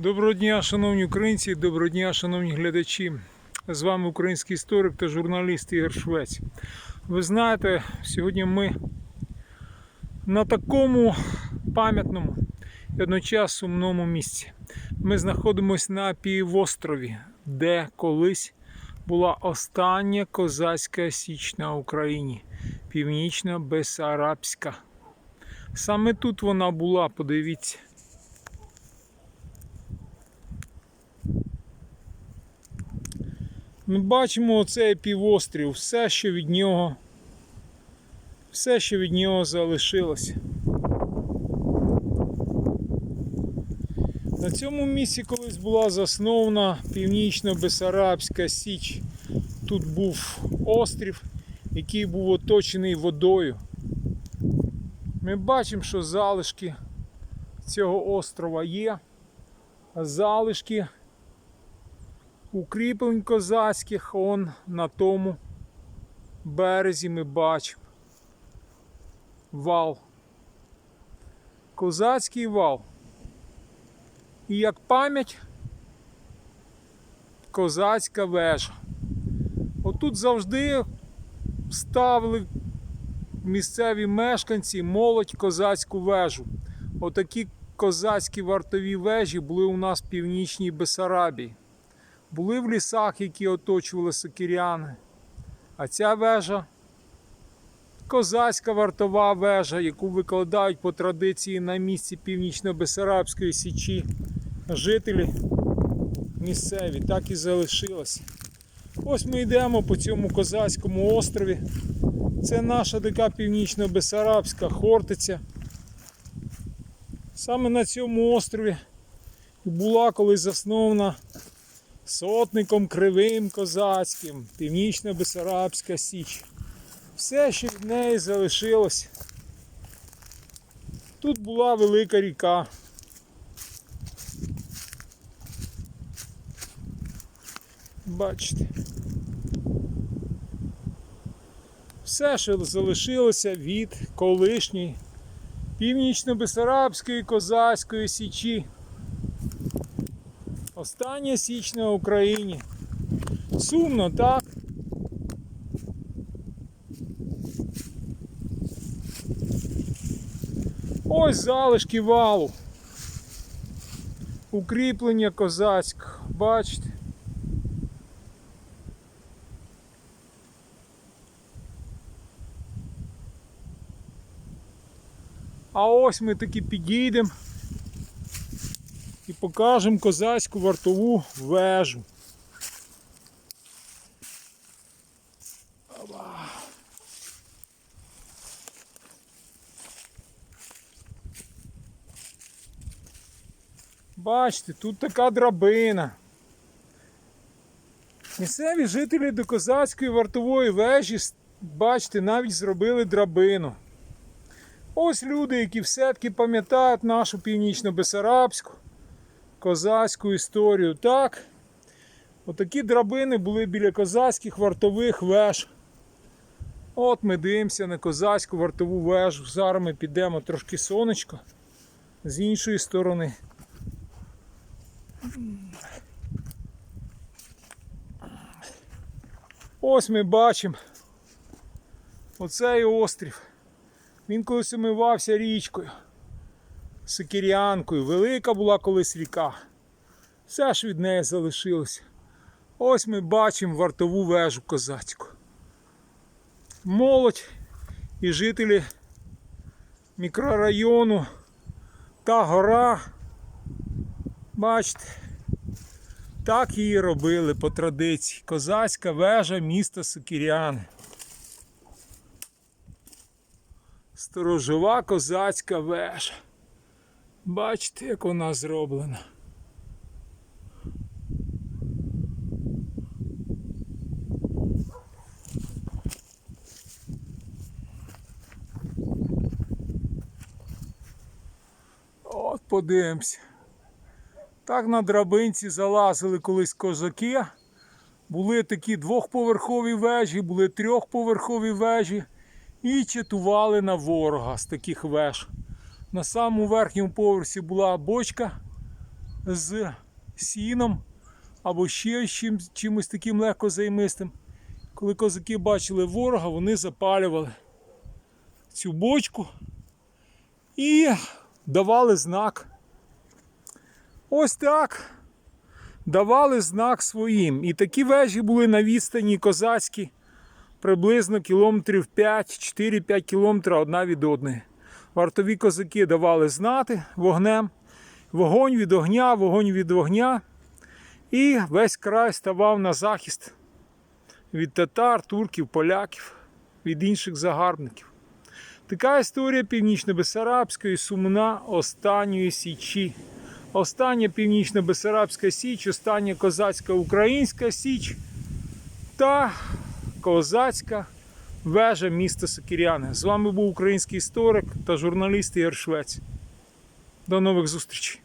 Доброго дня, шановні українці, доброго дня, шановні глядачі. З вами український історик та журналіст Ігор Швець. Ви знаєте, сьогодні ми на такому пам'ятному і одночас сумному місці. Ми знаходимося на півострові, де колись була остання козацька січ на Україні, північна Бесарабська. Саме тут вона була, подивіться. Ми бачимо оцей півострів, все, що від нього, все, що від нього залишилося. На цьому місці колись була заснована Північно-Бесарабська Січ. Тут був острів, який був оточений водою. Ми бачимо, що залишки цього острова є, залишки укріплень козацьких он на тому березі ми бачимо. Вал. Козацький вал. І як пам'ять козацька вежа. Отут завжди ставили місцеві мешканці молодь козацьку вежу. Отакі козацькі вартові вежі були у нас в північній Бесарабії були в лісах, які оточували сокиряни. А ця вежа козацька вартова вежа, яку викладають по традиції на місці Північно-Бесарабської січі. Жителі місцеві так і залишилися. Ось ми йдемо по цьому козацькому острові. Це наша така північно-бесарабська Хортиця. Саме на цьому острові була колись заснована сотником кривим козацьким, північно-бесарабська січ. Все, що від неї залишилось. Тут була велика ріка. Бачите. Все, що залишилося від колишньої північно-бесарабської козацької січі. Остання січ на Україні. Сумно, так? Ось залишки валу. Укріплення козацького. Бачите? А ось ми таки підійдемо покажемо козацьку вартову вежу. Бачите, тут така драбина. Місцеві жителі до козацької вартової вежі, бачите, навіть зробили драбину. Ось люди, які все-таки пам'ятають нашу північно-бесарабську козацьку історію. Так, отакі драбини були біля козацьких вартових веж. От ми дивимося на козацьку вартову вежу. Зараз ми підемо трошки сонечко з іншої сторони. Ось ми бачимо оцей острів. Він колись омивався річкою. Сикірянкою. Велика була колись ріка. Все ж від неї залишилося. Ось ми бачимо вартову вежу козацьку. Молодь і жителі мікрорайону та гора. Бачите, так її робили по традиції. Козацька вежа міста Сокіряни. Сторожова козацька вежа. Бачите, як вона зроблена. От подивимось. Так на драбинці залазили колись козаки. Були такі двохповерхові вежі, були трьохповерхові вежі і чатували на ворога з таких веж. На самому верхньому поверсі була бочка з сіном або ще чим, чимось таким легкозаймистим. Коли козаки бачили ворога, вони запалювали цю бочку і давали знак. Ось так. Давали знак своїм. І такі вежі були на відстані козацькі приблизно кілометрів 5, 4-5 кілометрів одна від одної. Вартові козаки давали знати вогнем. Вогонь від огня, вогонь від вогня. І весь край ставав на захист від татар, турків, поляків, від інших загарбників. Така історія північно-бесарабської сумна останньої січі. Остання північно-бесарабська січ, остання козацька українська січ та козацька вежа міста Сокіряне. З вами був український історик та журналіст Ігор Швець. До нових зустрічей!